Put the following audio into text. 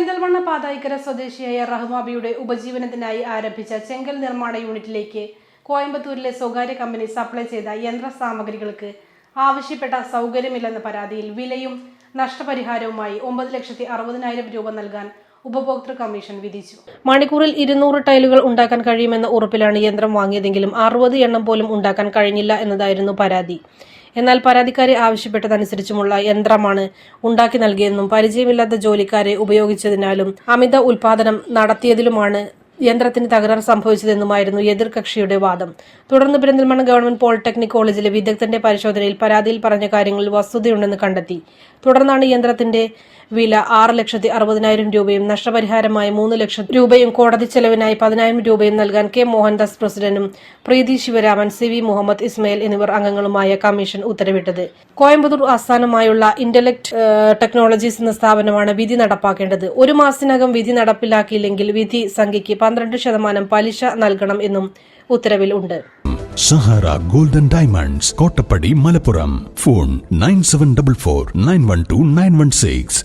പെരിന്തൽമണ്ണ പാതായിക്കര സ്വദേശിയായ റഹ്മാബിയുടെ ഉപജീവനത്തിനായി ആരംഭിച്ച ചെങ്കൽ നിർമ്മാണ യൂണിറ്റിലേക്ക് കോയമ്പത്തൂരിലെ സ്വകാര്യ കമ്പനി സപ്ലൈ ചെയ്ത യന്ത്ര സാമഗ്രികൾക്ക് ആവശ്യപ്പെട്ട സൗകര്യമില്ലെന്ന പരാതിയിൽ വിലയും നഷ്ടപരിഹാരവുമായി ഒമ്പത് ലക്ഷത്തി അറുപതിനായിരം രൂപ നൽകാൻ ഉപഭോക്തൃ കമ്മീഷൻ വിധിച്ചു. മണിക്കൂറിൽ ഇരുന്നൂറ് ടൈലുകൾ ഉണ്ടാക്കാൻ കഴിയുമെന്ന ഉറപ്പിലാണ് യന്ത്രം വാങ്ങിയതെങ്കിലും അറുപത് എണ്ണം പോലും ഉണ്ടാക്കാൻ കഴിഞ്ഞില്ല എന്നതായിരുന്നു പരാതി. എന്നാൽ പരാതിക്കാരെ ആവശ്യപ്പെട്ടതനുസരിച്ചുമുള്ള യന്ത്രമാണ് ഉണ്ടാക്കി നൽകിയെന്നും പരിചയമില്ലാത്ത ജോലിക്കാരെ ഉപയോഗിച്ചതിനാലും അമിത ഉൽപാദനം നടത്തിയതിലുമാണ് യന്ത്രത്തിന് തകരാർ സംഭവിച്ചതെന്നുമായിരുന്നു എതിർകക്ഷിയുടെ വാദം. തുടർന്ന് പെരിന്തൽമണ്ണ ഗവൺമെന്റ് പോളിടെക്നിക് കോളേജിലെ വിദഗ്ധന്റെ പരിശോധനയിൽ പരാതിയിൽ പറഞ്ഞ കാര്യങ്ങളിൽ വസ്തുതയുണ്ടെന്ന് കണ്ടെത്തി. തുടർന്നാണ് യന്ത്രത്തിന്റെ വില ആറ് ലക്ഷത്തി അറുപതിനായിരം രൂപയും നഷ്ടപരിഹാരമായി മൂന്ന് ലക്ഷം രൂപയും കോടതി ചെലവിനായി പതിനായിരം രൂപയും നൽകാൻ കെ മോഹൻദാസ് പ്രസിഡന്റും പ്രീതി ശിവരാമൻ സി വി മുഹമ്മദ് ഇസ്മയിൽ എന്നിവർ അംഗങ്ങളുമായ കമ്മീഷൻ ഉത്തരവിട്ടത്. കോയമ്പത്തൂർ ആസ്ഥാനമായുള്ള ഇന്റലക്ട് ടെക്നോളജീസ് എന്ന സ്ഥാപനമാണ് വിധി നടപ്പാക്കേണ്ടത്. ഒരു മാസത്തിനകം വിധി നടപ്പിലാക്കിയില്ലെങ്കിൽ വിധി സംഖ്യയ്ക്ക് പന്ത്രണ്ട് ശതമാനം പലിശ നൽകണം എന്നും ഉത്തരവിൽ ഉണ്ട്. Sahara golden diamonds Kottappadi Malappuram. Phone nine seven double four nine one two nine one six.